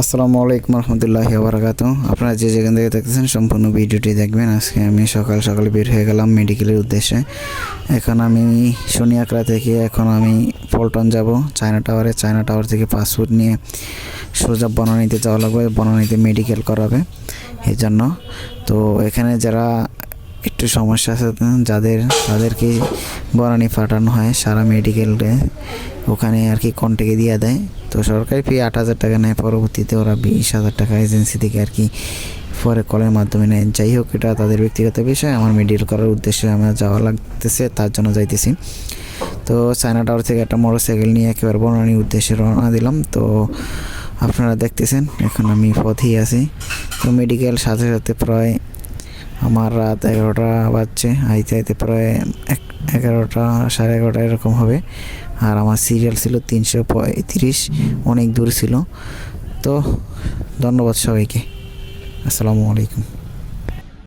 আসসালামু আলাইকুম রহমতুল্লাহ বারাকাত আপনারা যে যেখান থেকে দেখতেছেন, সম্পূর্ণ ভিডিওটি দেখবেন। আজকে আমি সকাল সকাল বের হয়ে গেলাম মেডিকেলের উদ্দেশ্যে। এখন আমি শনিয়াকড়া থেকে এখন আমি পল্টন যাব, চায়না টাওয়ারে। চায়না টাওয়ার থেকে পাসপোর্ট নিয়ে সোজা বনানীতে যাওয়া লাগবে। বনানীতে মেডিকেল করাবে এই জন্য। তো এখানে যারা একটু সমস্যা আছে, যাদের, তাদেরকে বনানী পাঠানো হয় সারা মেডিকেলে। ওখানে আর কি কন্টেকে দিয়ে দেয়। তো সরকারি ফি আট হাজার টাকা নেয়, পরবর্তীতে ওরা বিশ হাজার টাকা এজেন্সি থেকে আর কি পরে কলের মাধ্যমে নেয়। যাই হোক, এটা তাদের ব্যক্তিগত বিষয়। আমার মেডিকেল করার উদ্দেশ্যে আমার যাওয়া লাগতেছে, তার জন্য যাইতেছি। তো চায়না টাওয়ার থেকে একটা মোটর সাইকেল নিয়ে একেবারে বনানীর উদ্দেশ্যে রওনা দিলাম। তো আপনারা দেখতেছেন, এখন আমি পথেই আছি। তো মেডিকেল সাথে সাথে প্রায় আমার রাত এগারোটা বাজছে, আইতে আইতে প্রায় এক, এগারোটা সাড়ে এগারোটা এরকম হবে। আর আমার সিরিয়াল ছিল তিনশো পঁয়ত্রিশ, অনেক দূর ছিল। তো ধন্যবাদ সবাইকে। আসসালামু আলাইকুম।